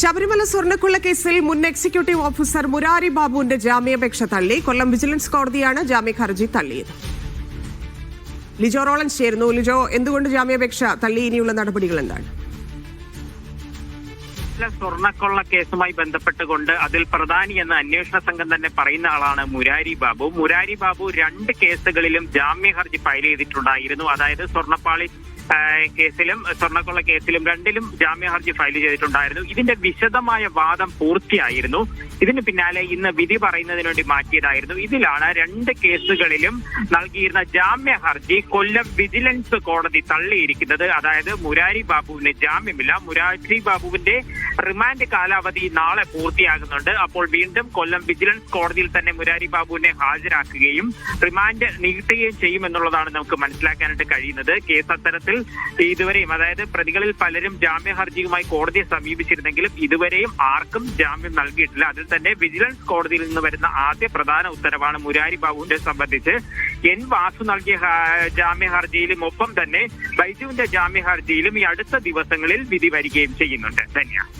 ശബരിമല സ്വർണക്കൊള്ള കേസിൽ മുൻ executive officer Murari ബാബുവിന്റെ ജാമ്യാപേക്ഷ തള്ളി. കൊല്ലം വിജിലൻസ് കോടതിയാണ് ജാമ്യ ഹർജി തള്ളിയത്. ലിജോ റോളൻസ് ചേരുന്നു. ലിജോ എന്തുകൊണ്ട് ജാമ്യാപേക്ഷ തള്ളി? ഇനിയുള്ള നടപടികൾ എന്താണ്? സ്വർണക്കൊള്ള സ്വർണക്കൊള്ള കേസുമായി ബന്ധപ്പെട്ടുകൊണ്ട് അതിൽ പ്രധാനി എന്ന അന്വേഷണ സംഘം തന്നെ പറയുന്ന ആളാണ് മുരാരി ബാബു. മുരാരി ബാബു രണ്ട് കേസുകളിലും ജാമ്യ ഹർജി ഫയൽ ചെയ്തിട്ടുണ്ടായിരുന്നു. അതായത് സ്വർണപ്പാളി കേസിലും സ്വർണക്കൊള്ള കേസിലും രണ്ടിലും ജാമ്യ ഹർജി ഫയൽ ചെയ്തിട്ടുണ്ടായിരുന്നു. ഇതിന്റെ വിശദമായ വാദം പൂർത്തിയായിരുന്നു. ഇതിന് പിന്നാലെ ഇന്ന് വിധി പറയുന്നതിന് വേണ്ടി മാറ്റിയതായിരുന്നു. ഇതിലാണ് രണ്ട് കേസുകളിലും നൽകിയിരുന്ന ജാമ്യ ഹർജി കൊല്ലം വിജിലൻസ് കോടതി തള്ളിയിരിക്കുന്നത്. അതായത് മുരാരി ബാബുവിന് ജാമ്യമില്ല. മുരാരി ബാബുവിന്റെ റിമാൻഡ് കാലാവധി നാളെ പൂർത്തിയാകുന്നുണ്ട്. അപ്പോൾ വീണ്ടും കൊല്ലം വിജിലൻസ് കോടതിയിൽ തന്നെ മുരാരി ബാബുവിനെ ഹാജരാക്കുകയും റിമാൻഡ് നീട്ടുകയും ചെയ്യുമെന്നുള്ളതാണ് നമുക്ക് മനസ്സിലാക്കാനായിട്ട് കഴിയുന്നത്. കേസ് അത്തരത്തിൽ ഇതുവരെയും അതായത് പ്രതികളിൽ പലരും ജാമ്യ ഹർജിയുമായി കോടതിയെ സമീപിച്ചിരുന്നെങ്കിലും ഇതുവരെയും ആർക്കും ജാമ്യം നൽകിയിട്ടില്ല. അതിൽ തന്നെ വിജിലൻസ് കോടതിയിൽ നിന്ന് വരുന്ന ആദ്യ പ്രധാന ഉത്തരവാണ് മുരാരി ബാബുവിനെ സംബന്ധിച്ച്. എൻ വാസു നൽകിയ ജാമ്യ ഹർജിയിലും ഒപ്പം തന്നെ ബൈജുവിന്റെ ജാമ്യ ഹർജിയിലും ഈ അടുത്ത ദിവസങ്ങളിൽ വിധി വരികയും ചെയ്യുന്നുണ്ട്. ധന്യ.